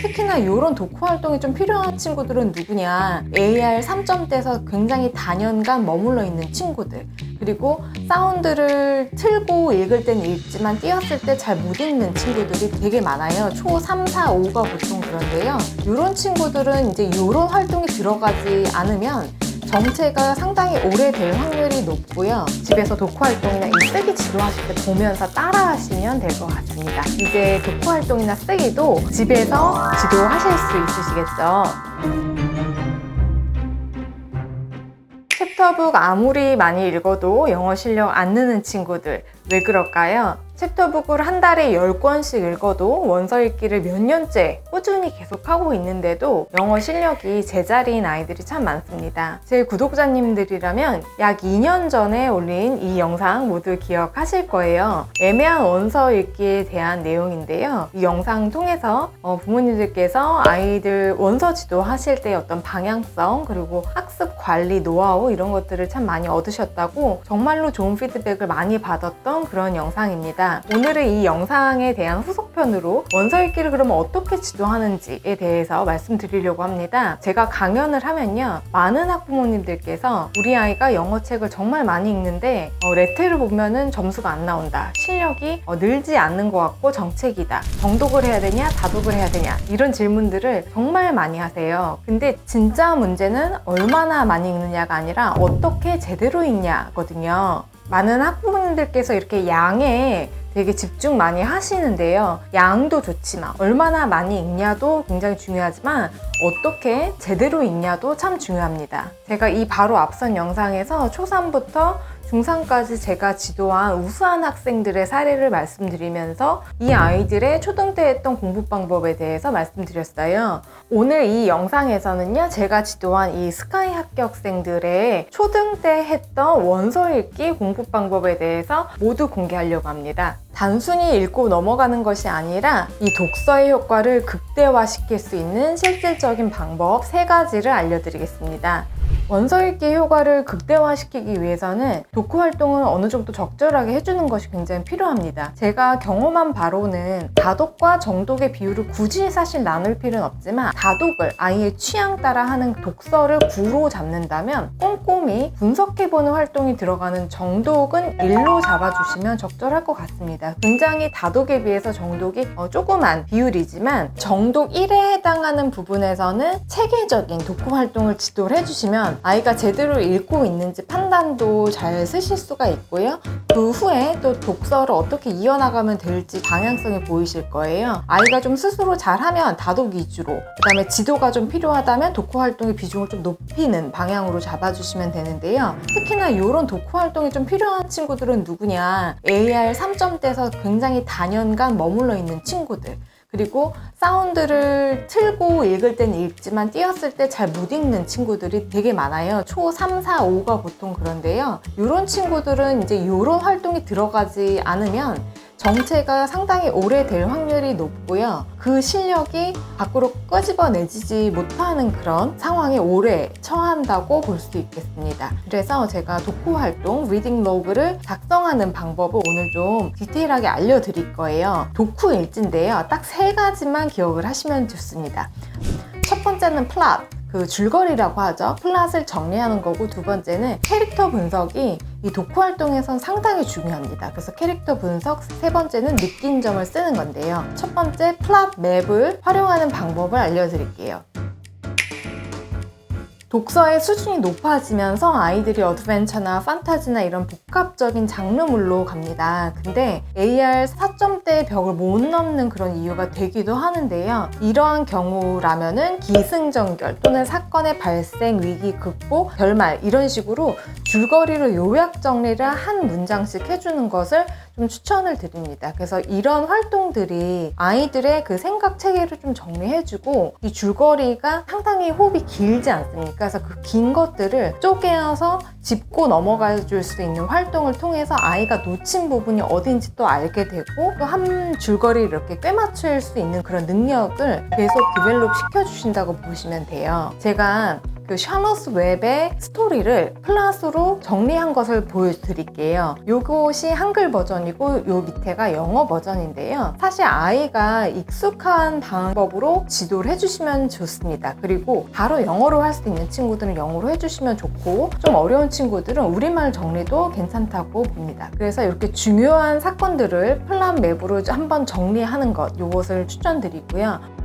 특히나 이런 독후 활동이 좀 필요한 친구들은 누구냐? AR 3점대에서 굉장히 단연간 머물러 있는 친구들. 그리고 사운드를 틀고 읽을 때는 읽지만 띄었을 때 잘 못 읽는 친구들이 되게 많아요. 초 3, 4, 5가 보통 그런데요. 이런 친구들은 이제 이런 활동이 들어가지 않으면 정체가 상당히 오래될 확률이 높고요. 집에서 독후 활동이나 이 쓰기 지도하실 때 보면서 따라 하시면 될 것 같습니다. 이제 독후 활동이나 쓰기도 집에서 지도하실 수 있으시겠죠. 챕터북 아무리 많이 읽어도 영어 실력 안 느는 친구들 왜 그럴까요? 챕터북을 한 달에 10권씩 읽어도 원서 읽기를 몇 년째 꾸준히 계속하고 있는데도 영어 실력이 제자리인 아이들이 참 많습니다. 제 구독자님들이라면 약 2년 전에 올린 이 영상 모두 기억하실 거예요. 애매한 원서 읽기에 대한 내용인데요. 이 영상 통해서 어, 부모님들께서 아이들 원서 지도 하실 때 어떤 방향성 그리고 학습 관리 노하우 이런 것들을 참 많이 얻으셨다고 정말로 좋은 피드백을 많이 받았던 그런 영상입니다. 오늘은 이 영상에 대한 후속편으로 원서 읽기를 그러면 어떻게 지도하는지에 대해서 말씀드리려고 합니다. 제가 강연을 하면요. 많은 학부모님들께서 우리 아이가 영어책을 정말 많이 읽는데 어, 레테를 보면은 점수가 안 나온다. 실력이 어, 늘지 않는 것 같고 정책이다. 정독을 해야 되냐, 다독을 해야 되냐 이런 질문들을 정말 많이 하세요. 근데 진짜 문제는 얼마나 많이 읽느냐가 아니라 어떻게 제대로 읽냐거든요. 많은 학부모님들께서 이렇게 양에 되게 집중 많이 하시는데요. 양도 좋지만 얼마나 많이 읽냐도 굉장히 중요하지만 어떻게 제대로 읽냐도 참 중요합니다. 제가 이 바로 앞선 영상에서 초3부터 중3까지 제가 지도한 우수한 학생들의 사례를 말씀드리면서 이 아이들의 초등 때 했던 공부 방법에 대해서 말씀드렸어요. 오늘 이 영상에서는요, 제가 지도한 이 스카이 합격생들의 초등 때 했던 원서 읽기 공부 방법에 대해서 모두 공개하려고 합니다. 단순히 읽고 넘어가는 것이 아니라 이 독서의 효과를 극대화시킬 수 있는 실질적인 방법 세 가지를 알려드리겠습니다. 원서 읽기 효과를 극대화시키기 위해서는 독후 활동을 어느 정도 적절하게 해주는 것이 굉장히 필요합니다. 제가 경험한 바로는 다독과 정독의 비율을 굳이 사실 나눌 필요는 없지만 다독을 아이의 취향 따라 하는 독서를 구로 잡는다면 꼼꼼히 분석해보는 활동이 들어가는 정독은 1로 잡아주시면 적절할 것 같습니다. 굉장히 다독에 비해서 정독이 어, 조그만 비율이지만 정독 1에 해당하는 부분에서는 체계적인 독후 활동을 지도를 해주시면 아이가 제대로 읽고 있는지 판단도 잘 쓰실 수가 있고요. 그 후에 또 독서를 어떻게 이어나가면 될지 방향성이 보이실 거예요. 아이가 좀 스스로 잘하면 다독 위주로, 그 다음에 지도가 좀 필요하다면 독후 활동의 비중을 좀 높이는 방향으로 잡아주시면 되는데요. 특히나 이런 독후 활동이 좀 필요한 친구들은 누구냐? AR 3점대에서 굉장히 단연간 머물러 있는 친구들. 그리고 사운드를 틀고 읽을 때는 읽지만 띄었을 때 잘 못 읽는 친구들이 되게 많아요. 초 3, 4, 5가 보통 그런데요. 이런 친구들은 이제 이런 활동이 들어가지 않으면 정체가 상당히 오래될 확률이 높고요. 그 실력이 밖으로 끄집어내지지 못하는 그런 상황에 오래 처한다고 볼 수 있겠습니다. 그래서 제가 독후 활동, 리딩 로그를 작성하는 방법을 오늘 좀 디테일하게 알려드릴 거예요. 독후 일지인데요. 딱 세 가지만 기억을 하시면 좋습니다. 첫 번째는 플랫. 그 줄거리라고 하죠. 플랫을 정리하는 거고 두 번째는 캐릭터 분석이 이 독후 활동에선 상당히 중요합니다. 그래서 캐릭터 분석, 세 번째는 느낀 점을 쓰는 건데요. 첫 번째 플랫 맵을 활용하는 방법을 알려드릴게요. 독서의 수준이 높아지면서 아이들이 어드벤처나 판타지나 이런 복합적인 장르물로 갑니다. 근데 AR 4점대의 벽을 못 넘는 그런 이유가 되기도 하는데요. 이러한 경우라면은 기승전결 또는 사건의 발생, 위기, 극복, 결말 이런 식으로 줄거리로 요약 정리를 한 문장씩 해주는 것을 좀 추천을 드립니다. 그래서 이런 활동들이 아이들의 그 생각 체계를 좀 정리해주고 이 줄거리가 상당히 호흡이 길지 않습니까? 그래서 그 긴 것들을 쪼개어서 짚고 넘어가 줄 수 있는 활동을 통해서 아이가 놓친 부분이 어딘지 또 알게 되고 또 한 줄거리를 이렇게 꿰맞출 수 있는 그런 능력을 계속 디벨롭 시켜주신다고 보시면 돼요. 제가 그그 샬롯 웹의 스토리를 플러스로 정리한 것을 보여드릴게요. 요것이 한글 버전이고 요 밑에가 영어 버전인데요. 사실 아이가 익숙한 방법으로 지도를 해주시면 좋습니다. 그리고 바로 영어로 할 수 있는 친구들은 영어로 해주시면 좋고 좀 어려운 친구들은 우리말 정리도 괜찮다고 봅니다. 그래서 이렇게 중요한 사건들을 플랜 맵으로 한번 정리하는 것 요것을 추천드리고요.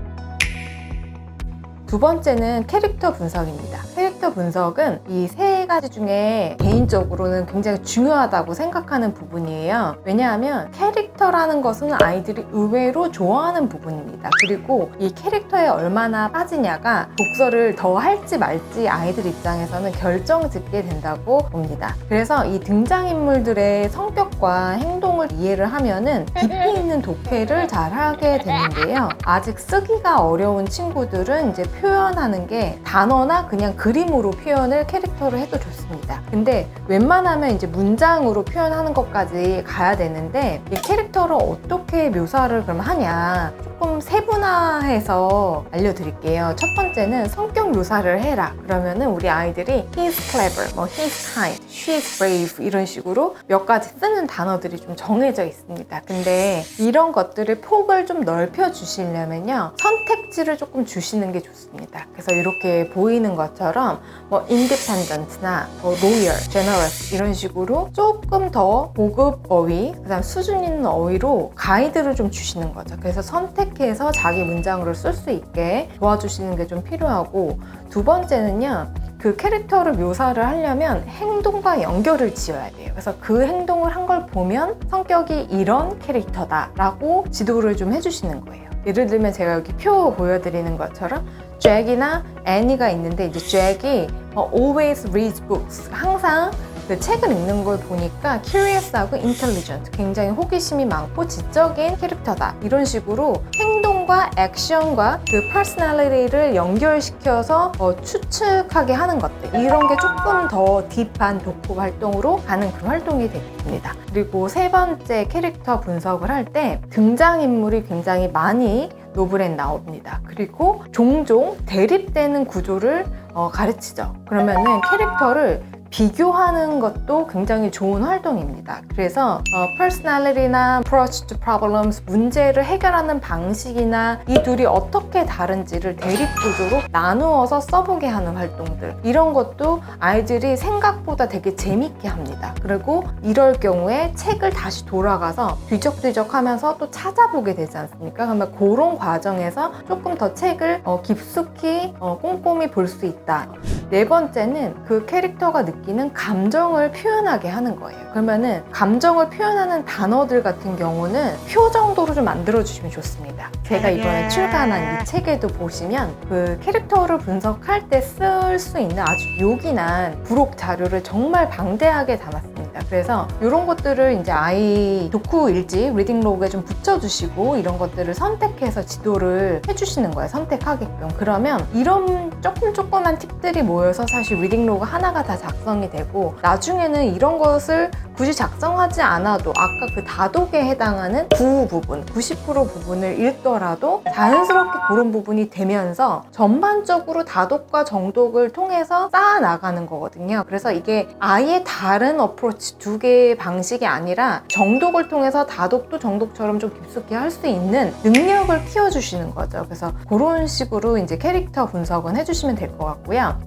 두 번째는 캐릭터 분석입니다. 캐릭터 분석은 이 세 가지 중에 개인적으로는 굉장히 중요하다고 생각하는 부분이에요. 왜냐하면 캐릭터라는 것은 아이들이 의외로 좋아하는 부분입니다. 그리고 이 캐릭터에 얼마나 빠지냐가 독서를 더 할지 말지 아이들 입장에서는 결정 짓게 된다고 봅니다. 그래서 이 등장인물들의 성격과 행동을 이해를 하면은 깊이 있는 독해를 잘 하게 되는데요. 아직 쓰기가 어려운 친구들은 이제 표현하는 게 단어나 그냥 그림 으로 표현을 캐릭터를 해도 좋습니다. 근데 웬만하면 이제 문장으로 표현하는 것까지 가야 되는데 이 캐릭터를 어떻게 묘사를 그럼 하냐 조금 세분화해서 알려드릴게요. 첫 번째는 성격 묘사를 해라. 그러면은 우리 아이들이 he's clever, 뭐 he's kind, she's brave 이런 식으로 몇 가지 쓰는 단어들이 좀 정해져 있습니다. 근데 이런 것들을 폭을 좀 넓혀 주시려면요. 선택지를 조금 주시는 게 좋습니다. 그래서 이렇게 보이는 것처럼 뭐 independent나 뭐 loyal, generous 이런 식으로 조금 더 고급 어휘, 그다음 수준 있는 어휘로 가이드를 좀 주시는 거죠. 그래서 선택해서 자기 문장으로 쓸 수 있게 도와주시는 게 좀 필요하고 두 번째는요. 그 캐릭터를 묘사를 하려면 행동과 연결을 지어야 돼요. 그래서 그 행동을 한 걸 보면 성격이 이런 캐릭터다라고 지도를 좀 해주시는 거예요. 예를 들면 제가 여기 표 보여드리는 것처럼 잭이나 애니가 있는데 이제 잭이 어, always reads books. 항상 그 책을 읽는 걸 보니까 curious하고 intelligent 굉장히 호기심이 많고 지적인 캐릭터다. 이런 식으로 행동과 액션과 그 personality를 연결시켜서 어, 추측하게 하는 것들. 이런 게 조금 더 딥한 독후 활동으로 가는 그런 활동이 되겠습니다. 그리고 세 번째 캐릭터 분석을 할 때 등장인물이 굉장히 많이 노블에 나옵니다. 그리고 종종 대립되는 구조를 어, 가르치죠. 그러면은 캐릭터를 비교하는 것도 굉장히 좋은 활동입니다. 그래서 어, personality나 approach to problems 문제를 해결하는 방식이나 이 둘이 어떻게 다른지를 대립 구조로 나누어서 써보게 하는 활동들 이런 것도 아이들이 생각보다 되게 재밌게 합니다. 그리고 이럴 경우에 책을 다시 돌아가서 뒤적뒤적하면서 또 찾아보게 되지 않습니까? 그러면 그런 과정에서 조금 더 책을 어, 깊숙이 어, 꼼꼼히 볼 수 있다. 네 번째는 그 캐릭터가 느끼는 감정을 표현하게 하는 거예요. 그러면은 감정을 표현하는 단어들 같은 경우는 표 정도로 좀 만들어 주시면 좋습니다. 제가 이번에 출간한 이 책에도 보시면 그 캐릭터를 분석할 때 쓸 수 있는 아주 요긴한 부록 자료를 정말 방대하게 담았습니다. 그래서 이런 것들을 이제 아이 독후 일지 리딩 로그에 좀 붙여주시고 이런 것들을 선택해서 지도를 해주시는 거예요. 선택하게끔. 그러면 이런 조금 조그만 팁들이 모여서 사실 리딩 로그 하나가 다 작성이 되고 나중에는 이런 것을 굳이 작성하지 않아도 아까 그 다독에 해당하는 9 부분, 90% 부분을 읽더라도 자연스럽게 그런 부분이 되면서 전반적으로 다독과 정독을 통해서 쌓아 나가는 거거든요. 그래서 이게 아예 다른 어프로치 두 개의 방식이 아니라 정독을 통해서 다독도 정독처럼 좀 깊숙이 할 수 있는 능력을 키워주시는 거죠. 그래서 그런 식으로 이제 캐릭터 분석은 해주시면 될 것 같고요.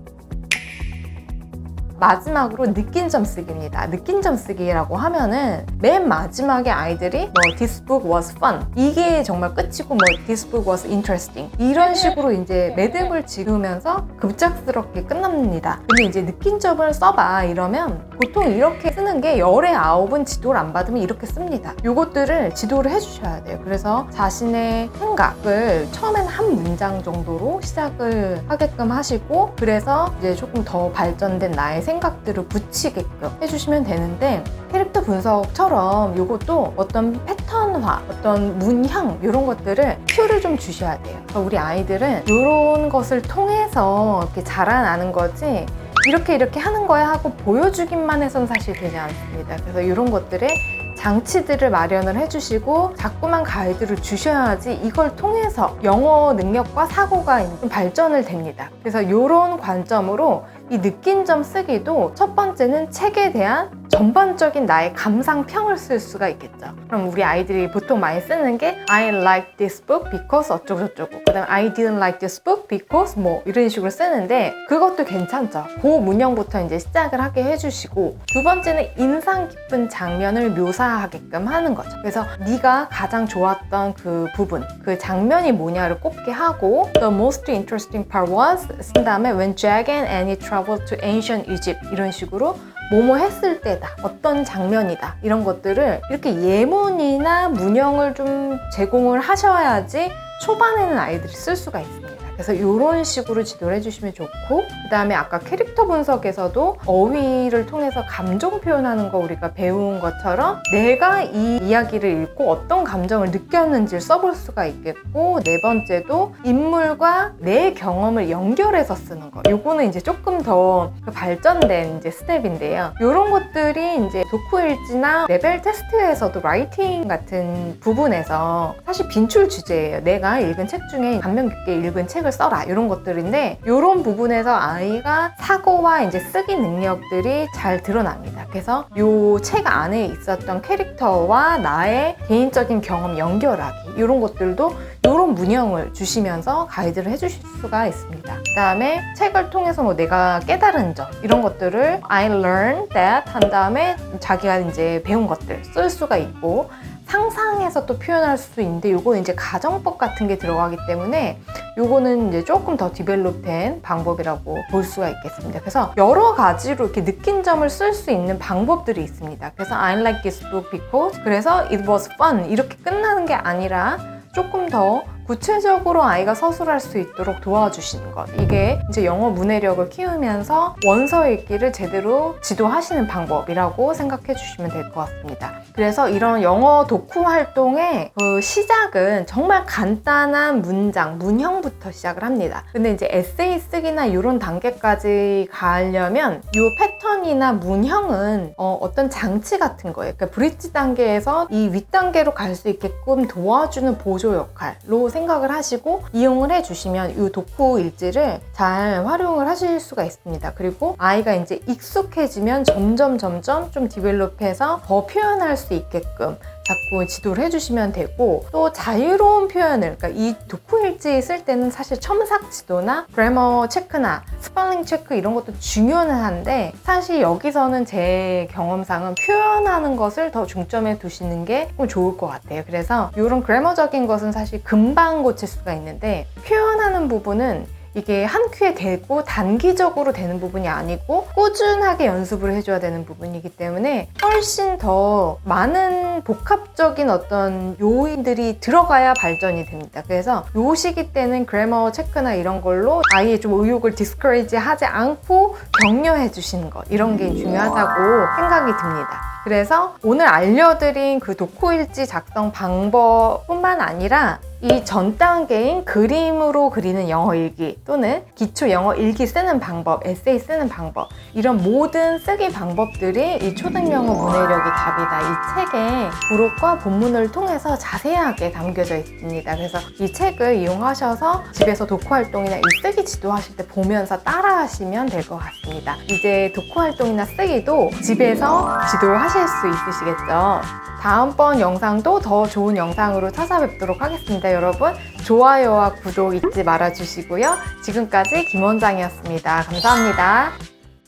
마지막으로 느낀 점 쓰기입니다. 느낀 점 쓰기라고 하면은 맨 마지막에 아이들이 뭐 this book was fun 이게 정말 끝이고 뭐 this book was interesting 이런 식으로 이제 매듭을 지으면서 급작스럽게 끝납니다. 근데 이제 느낀 점을 써봐 이러면 보통 이렇게 쓰는 게 열의 아홉은 지도를 안 받으면 이렇게 씁니다. 요것들을 지도를 해주셔야 돼요. 그래서 자신의 생각을 처음엔 한 문장 정도로 시작을 하게끔 하시고 그래서 이제 조금 더 발전된 나의 생각 들을 붙이게끔 해주시면 되는데 캐릭터 분석처럼 이것도 어떤 패턴화, 어떤 문형 이런 것들을 큐를 좀 주셔야 돼요. 우리 아이들은 이런 것을 통해서 이렇게 자라나는 거지 이렇게 이렇게 하는 거야 하고 보여주기만 해서는 사실 되지 않습니다. 그래서 이런 것들에 장치들을 마련을 해주시고 자꾸만 가이드를 주셔야지 이걸 통해서 영어 능력과 사고가 좀 발전을 됩니다. 그래서 이런 관점으로 이 느낀 점 쓰기도 첫 번째는 책에 대한 전반적인 나의 감상평을 쓸 수가 있겠죠. 그럼 우리 아이들이 보통 많이 쓰는 게 I like this book because 어쩌고 저쩌고 그 다음에 I didn't like this book because 뭐 이런 식으로 쓰는데 그것도 괜찮죠. 그 문형부터 이제 시작을 하게 해주시고 두 번째는 인상 깊은 장면을 묘사하게끔 하는 거죠. 그래서 네가 가장 좋았던 그 부분, 그 장면이 뭐냐를 꼽게 하고 The most interesting part was 쓴 다음에 When Jack and Annie traveled to ancient Egypt 이런 식으로 뭐뭐 했을 때다, 어떤 장면이다 이런 것들을 이렇게 예문이나 문형을 좀 제공을 하셔야지 초반에는 아이들이 쓸 수가 있습니다. 그래서 이런 식으로 지도를 해주시면 좋고 그 다음에 아까 캐릭터 분석에서도 어휘를 통해서 감정 표현하는 거 우리가 배운 것처럼 내가 이 이야기를 읽고 어떤 감정을 느꼈는지를 써볼 수가 있겠고 네 번째도 인물과 내 경험을 연결해서 쓰는 거. 요거는 이제 조금 더 발전된 이제 스텝인데요. 이런 것들이 이제 도쿠일지나 레벨 테스트에서도 라이팅 같은 부분에서 사실 빈출 주제예요. 내가 읽은 책 중에 감명 깊게 읽은 책을 써라 이런 것들인데 이런 부분에서 아이가 사고와 이제 쓰기 능력들이 잘 드러납니다. 그래서 이 책 안에 있었던 캐릭터와 나의 개인적인 경험 연결하기 이런 것들도 이런 문형을 주시면서 가이드를 해주실 수가 있습니다. 그 다음에 책을 통해서 뭐 내가 깨달은 점 이런 것들을 I learned that 한 다음에 자기가 이제 배운 것들 쓸 수가 있고 상상해서 또 표현할 수 있는데 요거는 이제 가정법 같은 게 들어가기 때문에 요거는 이제 조금 더 디벨롭된 방법이라고 볼 수가 있겠습니다. 그래서 여러 가지로 이렇게 느낀 점을 쓸 수 있는 방법들이 있습니다. 그래서 I like this book because 그래서 it was fun 이렇게 끝나는 게 아니라 조금 더 구체적으로 아이가 서술할 수 있도록 도와주시는 것. 이게 이제 영어 문해력을 키우면서 원서 읽기를 제대로 지도하시는 방법이라고 생각해 주시면 될 것 같습니다. 그래서 이런 영어 독후 활동의 그 시작은 정말 간단한 문장, 문형부터 시작을 합니다. 근데 이제 에세이 쓰기나 이런 단계까지 가려면 이 패턴이나 문형은 어, 떤 장치 같은 거예요. 그러니까 브릿지 단계에서 이 윗단계로 갈 수 있게끔 도와주는 보조 역할로 생각합니다. 생각을 하시고 이용을 해주시면 이 독후 일지를 잘 활용을 하실 수가 있습니다. 그리고 아이가 이제 익숙해지면 점점 점점 좀 디벨롭해서 더 표현할 수 있게끔 자꾸 지도를 해주시면 되고 또 자유로운 표현을 그러니까 이 독후 일지 쓸 때는 사실 첨삭 지도나 그래머 체크나 스펠링 체크 이런 것도 중요는 한데 사실 여기서는 제 경험상은 표현하는 것을 더 중점에 두시는 게 좋을 것 같아요. 그래서 이런 그래머적인 것은 사실 금방 고칠 수가 있는데 표현하는 부분은 이게 한 큐에 되고 단기적으로 되는 부분이 아니고 꾸준하게 연습을 해줘야 되는 부분이기 때문에 훨씬 더 많은 복합적인 어떤 요인들이 들어가야 발전이 됩니다. 그래서 요 시기 때는 그래머 체크나 이런 걸로 아이의 좀 의욕을 디스커리지 하지 않고 격려해 주시는 것 이런 게 중요하다고 생각이 듭니다. 그래서 오늘 알려드린 그 도코일지 작성 방법뿐만 아니라 이 전 단계인 그림으로 그리는 영어 일기 또는 기초 영어 일기 쓰는 방법, 에세이 쓰는 방법 이런 모든 쓰기 방법들이 이 초등 영어 문해력이 답이다 이 책의 부록과 본문을 통해서 자세하게 담겨져 있습니다. 그래서 이 책을 이용하셔서 집에서 독후 활동이나 이 쓰기 지도하실 때 보면서 따라하시면 될 것 같습니다. 이제 독후 활동이나 쓰기도 집에서 지도를 하실 수 있으시겠죠. 다음번 영상도 더 좋은 영상으로 찾아뵙도록 하겠습니다, 여러분. 좋아요와 구독 잊지 말아주시고요. 지금까지 김원장이었습니다. 감사합니다.